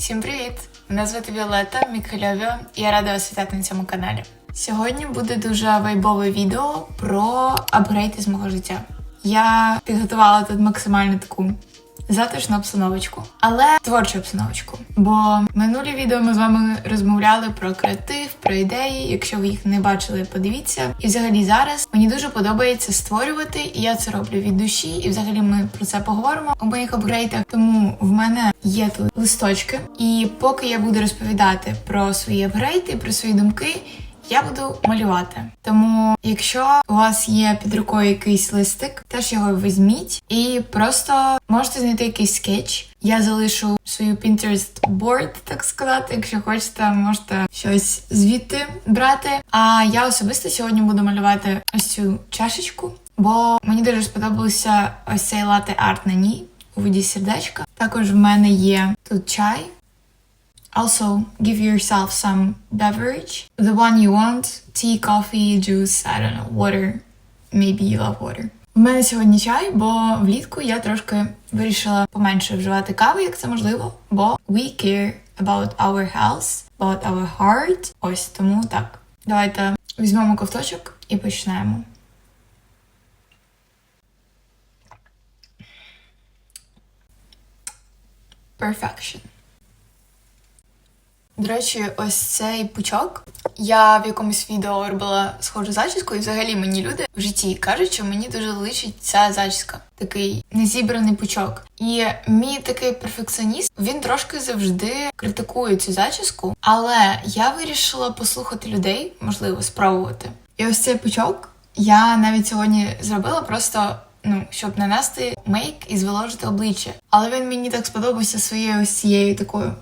Всім привіт! Мене звати Віолетта Мікельовіо, і я рада вас вітати на цьому каналі. Сьогодні буде дуже вайбове відео про апгрейд із мого життя. Я підготувала тут максимально таку затишну обстановочку, але творчу обстановочку. Бо минулі відео ми з вами розмовляли про креатив, про ідеї. Якщо ви їх не бачили, подивіться. І взагалі зараз мені дуже подобається створювати, і я це роблю від душі. І взагалі ми про це поговоримо у моїх апгрейдах. Тому в мене є тут листочки, і поки я буду розповідати про свої апгрейди, про свої думки. Я буду малювати. Тому, якщо у вас є під рукою якийсь листик, теж його візьміть і просто можете знайти якийсь скетч. Я залишу свою Pinterest board, так сказати. Якщо хочете, можете щось звідти брати. А я особисто сьогодні буду малювати ось цю чашечку, бо мені дуже сподобався ось цей лати арт на ній у виді сердечка. Також в мене є тут чай. Also, give yourself some beverage. The one you want. Tea, coffee, juice, I don't know, water. Maybe you love water. У мене сьогодні чай, бо влітку я трошки вирішила поменше вживати кави, як це можливо, бо we care about our health, about our heart. Ось тому так. Давайте візьмемо ковточок і почнемо. Perfection. До речі, ось цей пучок. Я в якомусь відео робила схожу зачіску, і взагалі мені люди в житті кажуть, що мені дуже личить ця зачіска. Такий незібраний пучок. І мій такий перфекціоніст він трошки завжди критикує цю зачіску, але я вирішила послухати людей, можливо, спробувати. І ось цей пучок я навіть сьогодні зробила просто. Ну, щоб нанести мейк і зволожити обличчя. Але він мені так сподобався своєю ось цією такою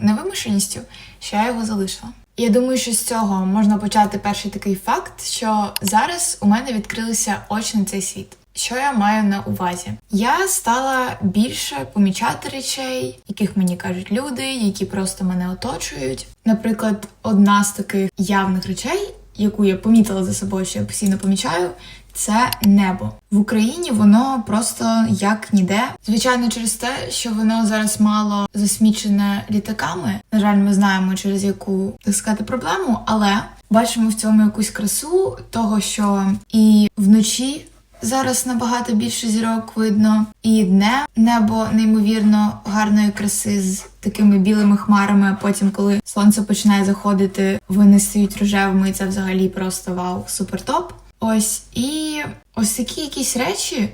невимушеністю, що я його залишила. Я думаю, що з цього можна почати перший такий факт, що зараз у мене відкрилися очі на цей світ. Що я маю на увазі? Я стала більше помічати речей, яких мені кажуть люди, які просто мене оточують. Наприклад, одна з таких явних речей, яку я помітила за собою, що я постійно помічаю, це небо в Україні. Воно просто як ніде. Звичайно, через те, що воно зараз мало засмічене літаками. На жаль, ми знаємо через яку так сказати проблему, але бачимо в цьому якусь красу того, що і вночі. Зараз набагато більше зірок видно, і дне небо неймовірно гарної краси з такими білими хмарами. Потім, коли сонце починає заходити, вони стають рожевими, і це взагалі просто вау, супер топ. Ось і ось такі якісь речі,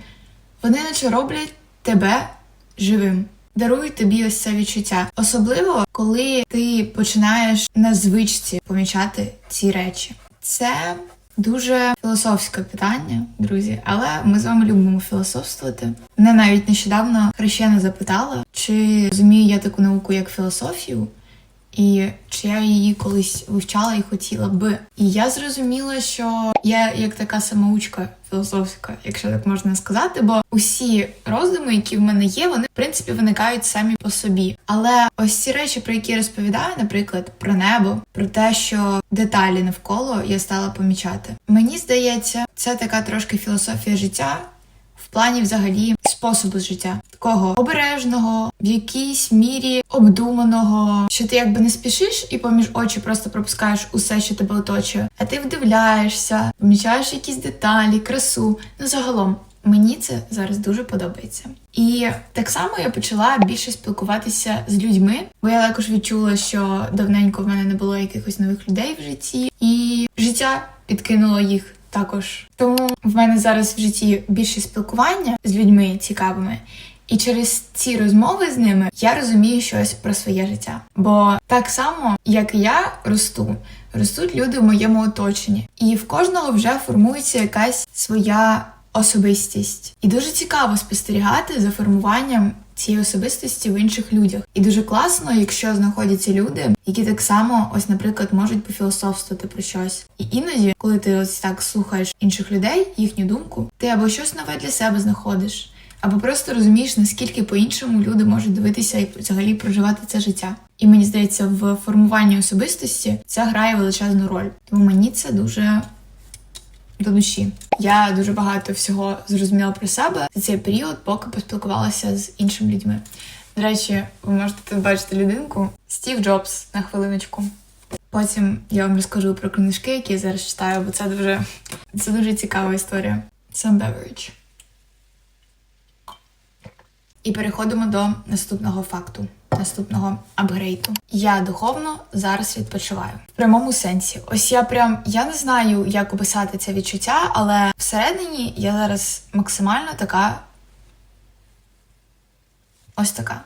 вони наче роблять тебе живим. Дарують тобі ось це відчуття. Особливо, коли ти починаєш на звичці помічати ці речі. Це дуже філософське питання, друзі, але ми з вами любимо філософствувати. Мене навіть нещодавно хрещена запитала, чи розумію я таку науку як філософію. І чи я її колись вивчала і хотіла би. І я зрозуміла, що я як така самоучка філософська, якщо так можна сказати, бо усі роздуми, які в мене є, вони в принципі виникають самі по собі. Але ось ці речі, про які я розповідаю, наприклад, про небо, про те, що деталі навколо я стала помічати. Мені здається, це така трошки філософія життя. Плані взагалі способу життя такого обережного, в якійсь мірі обдуманого, що ти якби не спішиш і поміж очі просто пропускаєш усе, що тебе оточує, а ти вдивляєшся, помічаєш якісь деталі, красу. Ну загалом. Мені це зараз дуже подобається. І так само я почала більше спілкуватися з людьми, бо я також відчула, що давненько в мене не було якихось нових людей в житті, і життя підкинуло їх також. Тому в мене зараз в житті більше спілкування з людьми цікавими. І через ці розмови з ними я розумію щось про своє життя. Бо так само, як і я росту, ростуть люди в моєму оточенні, і в кожного вже формується якась своя особистість. І дуже цікаво спостерігати за формуванням цієї особистості в інших людях. І дуже класно, якщо знаходяться люди, які так само, ось, наприклад, можуть пофілософствувати про щось. І іноді, коли ти ось так слухаєш інших людей, їхню думку, ти або щось нове для себе знаходиш. Або просто розумієш, наскільки по-іншому люди можуть дивитися і взагалі проживати це життя. І мені здається, в формуванні особистості це грає величезну роль. Тому мені це дуже до душі. Я дуже багато всього зрозуміла про себе за цей період, поки поспілкувалася з іншими людьми. До речі, ви можете тут бачити людинку Стів Джобс на хвилиночку. Потім я вам розкажу про книжки, які я зараз читаю, бо це дуже, це дуже цікава історія. Some beverage. І переходимо до наступного факту, наступного апгрейду. Я духовно зараз відпочиваю в прямому сенсі. Ось я прям я не знаю, як описати це відчуття, але всередині я зараз максимально така. Ось така.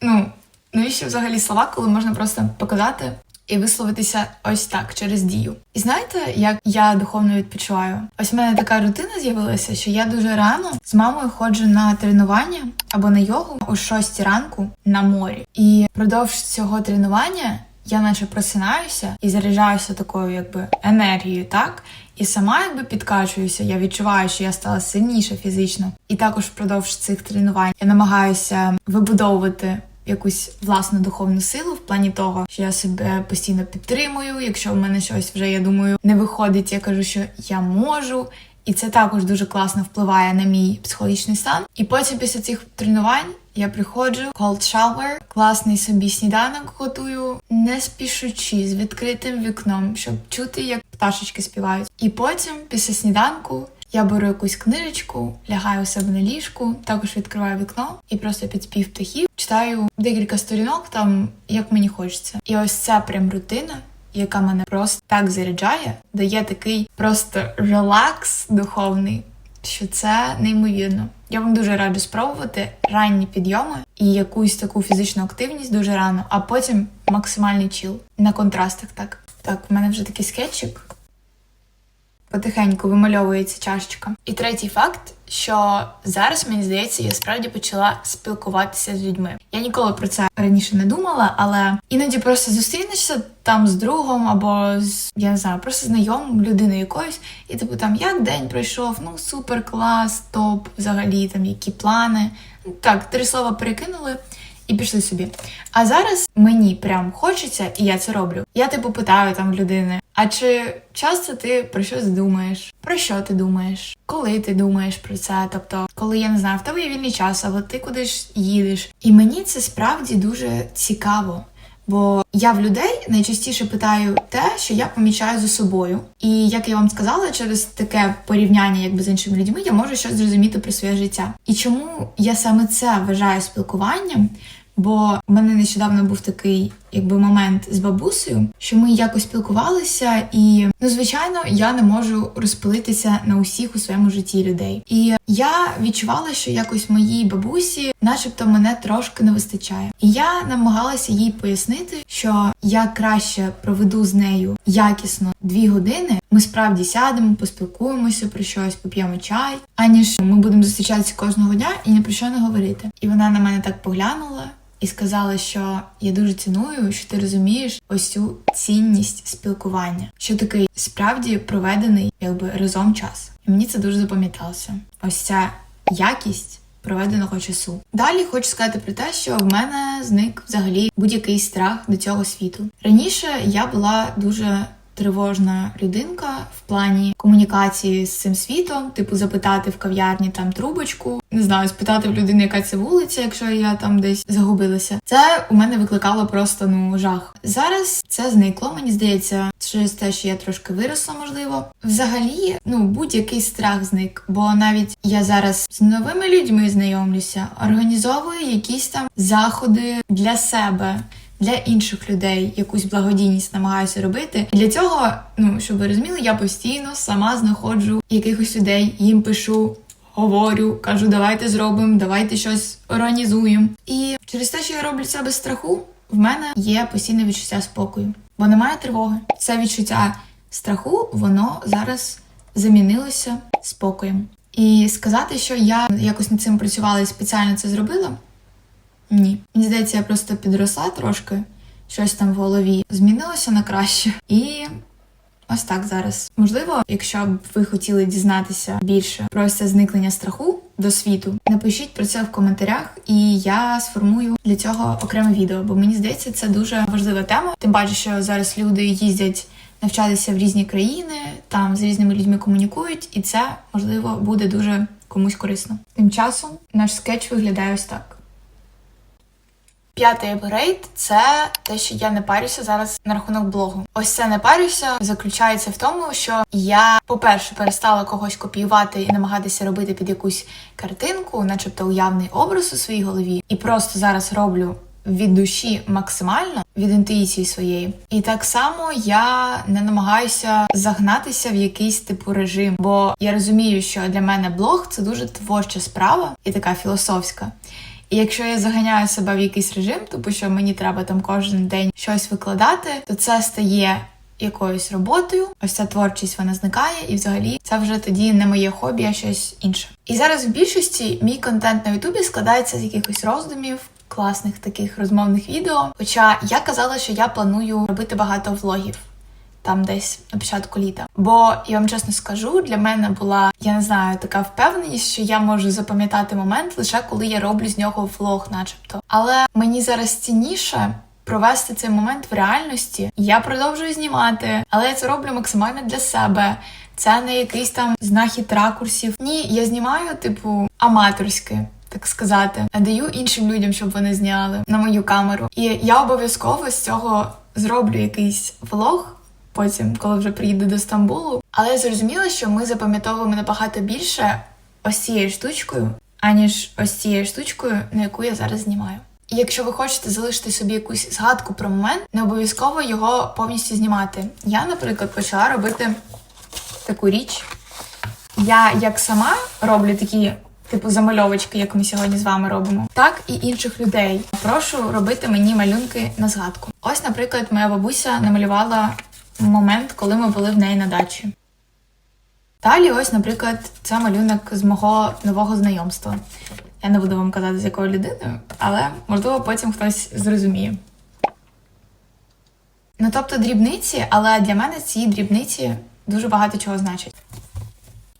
Ну, навіщо взагалі слова, коли можна просто показати і висловитися ось так через дію. І знаєте, як я духовно відпочиваю? Ось в мене така рутина з'явилася, що я дуже рано з мамою ходжу на тренування або на йогу о 6 ранку на морі. І впродовж цього тренування я наче просинаюся і заряджаюся такою, якби енергією, так. І сама якби підкачуюся, я відчуваю, що я стала сильніша фізично. І також впродовж цих тренувань я намагаюся вибудовувати якусь власну духовну силу в плані того, що я себе постійно підтримую. Якщо в мене щось вже я думаю не виходить, я кажу, що я можу. І це також дуже класно впливає на мій психологічний стан. І потім після цих тренувань я приходжу, cold shower, класний собі сніданок готую, не спішучи з відкритим вікном, щоб чути, як пташечки співають. І потім, після сніданку, я беру якусь книжечку, лягаю у себе на ліжку, також відкриваю вікно і просто під спів птахів читаю декілька сторінок там, як мені хочеться. І ось це прям рутина. Яка мене просто так заряджає, дає такий просто релакс духовний, що це неймовірно. Я вам дуже раджу спробувати ранні підйоми і якусь таку фізичну активність дуже рано, а потім максимальний чіл на контрастах. Так, так, в мене вже такий скетчик потихеньку вимальовується чашечка. І третій факт, що зараз мені здається, я справді почала спілкуватися з людьми. Я ніколи про це раніше не думала, але іноді просто зустрінешся там з другом або з я не знаю, просто знайомим людиною якоюсь, і типу там як день пройшов, ну супер клас, топ, взагалі там які плани. Так, три слова перекинули. І пішли собі. А зараз мені прям хочеться, і я це роблю. Я типу питаю там людини: а чи часто ти про щось думаєш? Про що ти думаєш? Коли ти думаєш про це? Тобто, коли я не знаю, в тебе є вільний час, або ти кудись їдеш. І мені це справді дуже цікаво. Бо я в людей найчастіше питаю те, що я помічаю за собою. І як я вам сказала, через таке порівняння, якби з іншими людьми, я можу щось зрозуміти про своє життя. І чому я саме це вважаю спілкуванням? Бо в мене нещодавно був такий, якби момент з бабусею, що ми якось спілкувалися, і ну, звичайно, я не можу розпилитися на усіх у своєму житті людей. І я відчувала, що якось моїй бабусі, начебто, мене трошки не вистачає. І я намагалася їй пояснити, що я краще проведу з нею якісно дві години. Ми справді сядемо, поспілкуємося про щось, поп'ємо чай, аніж ми будемо зустрічатися кожного дня і ні про що не говорити. І вона на мене так поглянула і сказала, що я дуже ціную, що ти розумієш ось цю цінність спілкування, що такий справді проведений якби разом час. І мені це дуже запам'яталося. Ось ця якість. Проведеного часу. Далі хочу сказати про те, що в мене зник взагалі будь-який страх до цього світу. Раніше я була дуже тривожна людинка в плані комунікації з цим світом, типу запитати в кав'ярні там трубочку, не знаю, спитати в людини, яка це вулиця, якщо я там десь загубилася. Це у мене викликало просто ну жах. Зараз це зникло, мені здається, через те, що я трошки виросла, можливо. Взагалі, ну будь-який страх зник, бо навіть я зараз з новими людьми знайомлюся, організовую якісь там заходи для себе для інших людей якусь благодійність намагаюся робити. Для цього, ну щоб ви розуміли, я постійно сама знаходжу якихось людей, їм пишу. Говорю, кажу, давайте зробимо, давайте щось організуємо. І через те, що я роблю це без страху, в мене є постійне відчуття спокою, бо немає тривоги. Це відчуття страху, воно зараз замінилося спокоєм. І сказати, що я якось над цим працювала і спеціально це зробила, ні. Мені здається, я просто підросла трошки, щось там в голові змінилося на краще. І ось так зараз. Можливо, якщо б ви хотіли дізнатися більше про це зникнення страху до світу, напишіть про це в коментарях, і я сформую для цього окреме відео, бо мені здається, це дуже важлива тема. Тим паче, що зараз люди їздять. Навчатися в різні країни, там з різними людьми комунікують, і це можливо буде дуже комусь корисно. Тим часом наш скетч виглядає ось так. П'ятий апгрейд це те, що я не парюся зараз на рахунок блогу. Ось це не парюся заключається в тому, що я, по-перше, перестала когось копіювати і намагатися робити під якусь картинку, начебто уявний образ у своїй голові, і просто зараз роблю. Від душі максимально від інтуїції своєї, і так само я не намагаюся загнатися в якийсь типу режим, бо я розумію, що для мене блог це дуже творча справа і така філософська. І якщо я заганяю себе в якийсь режим, тому що мені треба там кожен день щось викладати, то це стає якоюсь роботою. Ось ця творчість вона зникає, і взагалі це вже тоді не моє хобі, а щось інше. І зараз в більшості мій контент на Ютубі складається з якихось роздумів. Класних таких розмовних відео. Хоча я казала, що я планую робити багато влогів там десь на початку літа. Бо я вам чесно скажу, для мене була, я не знаю, така впевненість, що я можу запам'ятати момент лише коли я роблю з нього влог, начебто. Але мені зараз цінніше. Провести цей момент в реальності я продовжую знімати, але я це роблю максимально для себе. Це не якийсь там знахід ракурсів. Ні, я знімаю, типу, аматорськи, так сказати, надаю іншим людям, щоб вони зняли на мою камеру. І я обов'язково з цього зроблю якийсь влог потім, коли вже приїду до Стамбулу. Але я зрозуміла, що ми запам'ятовуємо набагато більше ось цією штучкою, аніж ось цією штучкою, на яку я зараз знімаю. І якщо ви хочете залишити собі якусь згадку про момент, не обов'язково його повністю знімати. Я, наприклад, почала робити таку річ. Я як сама роблю такі. Типу замальовочки, як ми сьогодні з вами робимо, так і інших людей. Прошу робити мені малюнки на згадку. Ось, наприклад, моя бабуся намалювала момент, коли ми були в неї на дачі. Далі, ось, наприклад, це малюнок з мого нового знайомства. Я не буду вам казати, з якою людиною, але можливо потім хтось зрозуміє. Ну, тобто дрібниці, але для мене ці дрібниці дуже багато чого значать.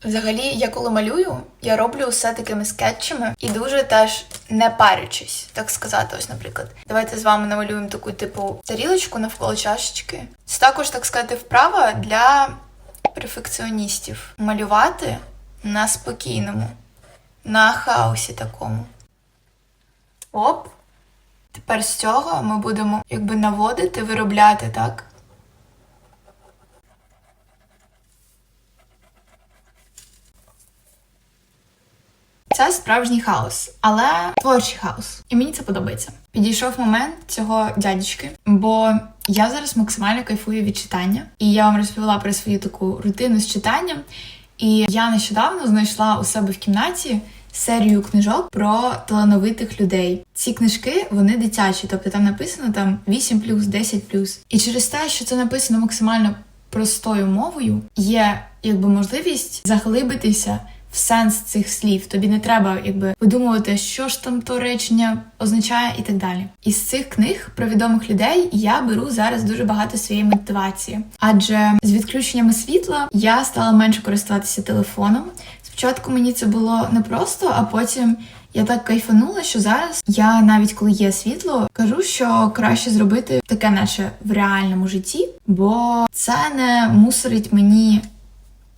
Взагалі, я коли малюю, я роблю все такими скетчами і дуже теж не парючись, так сказати. Ось, наприклад, давайте з вами намалюємо таку типу тарілочку навколо чашечки. Це також, так сказати, вправа для перфекціоністів. Малювати на спокійному, на хаосі такому. Оп. Тепер з цього ми будемо якби наводити, виробляти, так? Це справжній хаос, але творчий хаос. І мені це подобається. Підійшов момент цього дядечки, бо я зараз максимально кайфую від читання, і я вам розповіла про свою таку рутину з читанням. І я нещодавно знайшла у себе в кімнаті серію книжок про талановитих людей. Ці книжки вони дитячі, тобто там написано там 8 10 І через те, що це написано максимально простою мовою, є якби можливість заглибитися в сенс цих слів. Тобі не треба якби видумувати, що ж там то речення означає, і так далі. Із цих книг про відомих людей я беру зараз дуже багато своєї мотивації, адже з відключеннями світла я стала менше користуватися телефоном. Спочатку мені це було непросто, а потім. Я так кайфанула, що зараз я навіть коли є світло, кажу, що краще зробити таке, наче в реальному житті, бо це не мусорить мені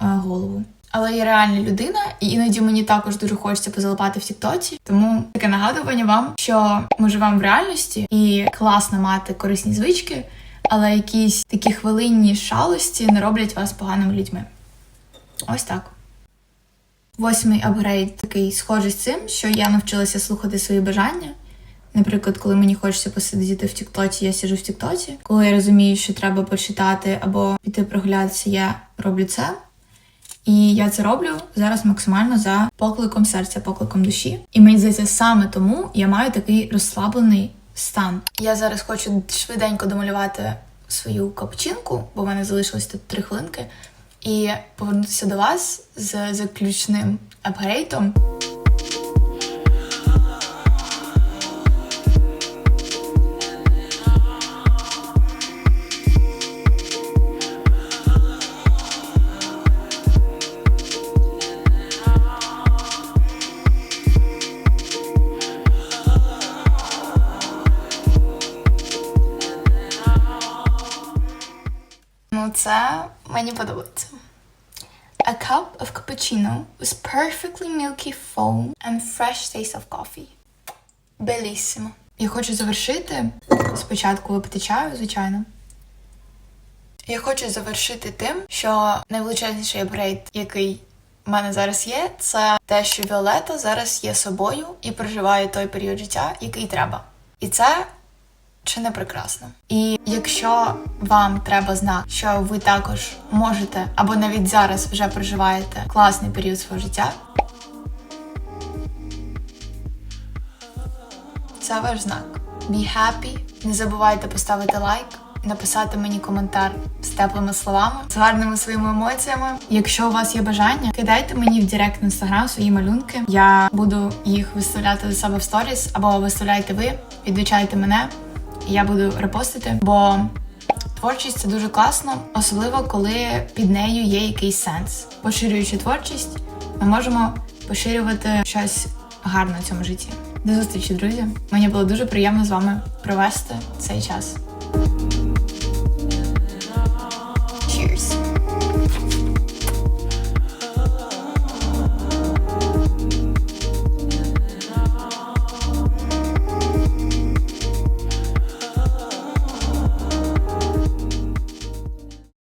е, голову. Але я реальна людина, і іноді мені також дуже хочеться позалипати в Тіктоці. Тому таке нагадування вам, що ми живемо в реальності, і класно мати корисні звички, але якісь такі хвилинні шалості не роблять вас поганими людьми. Ось так. Восьмий апгрейд такий схожий з цим, що я навчилася слухати свої бажання. Наприклад, коли мені хочеться посидіти в Тіктоці, я сижу в Тіктоці. Коли я розумію, що треба почитати або піти прогулятися, я роблю це. І я це роблю зараз максимально за покликом серця, покликом душі. І мені здається, саме тому я маю такий розслаблений стан. Я зараз хочу швиденько домалювати свою капчинку, бо в мене залишилось тут три хвилинки, і повернутися до вас з заключним апгрейтом. Це мені подобається. A cup of cappuccino with perfectly milky foam and fresh taste of coffee. Bellissimo. Я хочу завершити спочатку випити чаю, звичайно. Я хочу завершити тим, що найвеличезніший апгрейд, який в мене зараз є, це те, що Віолета зараз є собою і проживає той період життя, який треба. І це чи не прекрасно? І якщо вам треба знати, що ви також можете або навіть зараз вже проживаєте класний період свого життя, це ваш знак. Be happy. Не забувайте поставити лайк, написати мені коментар з теплими словами, з гарними своїми емоціями. Якщо у вас є бажання, кидайте мені в Директ інстаграм свої малюнки. Я буду їх виставляти до себе в сторіс, або виставляйте ви, відвічайте мене, я буду репостити. Бо творчість це дуже класно, особливо коли під нею є якийсь сенс. Поширюючи творчість, ми можемо поширювати щось гарне в цьому житті. До зустрічі, друзі! Мені було дуже приємно з вами провести цей час.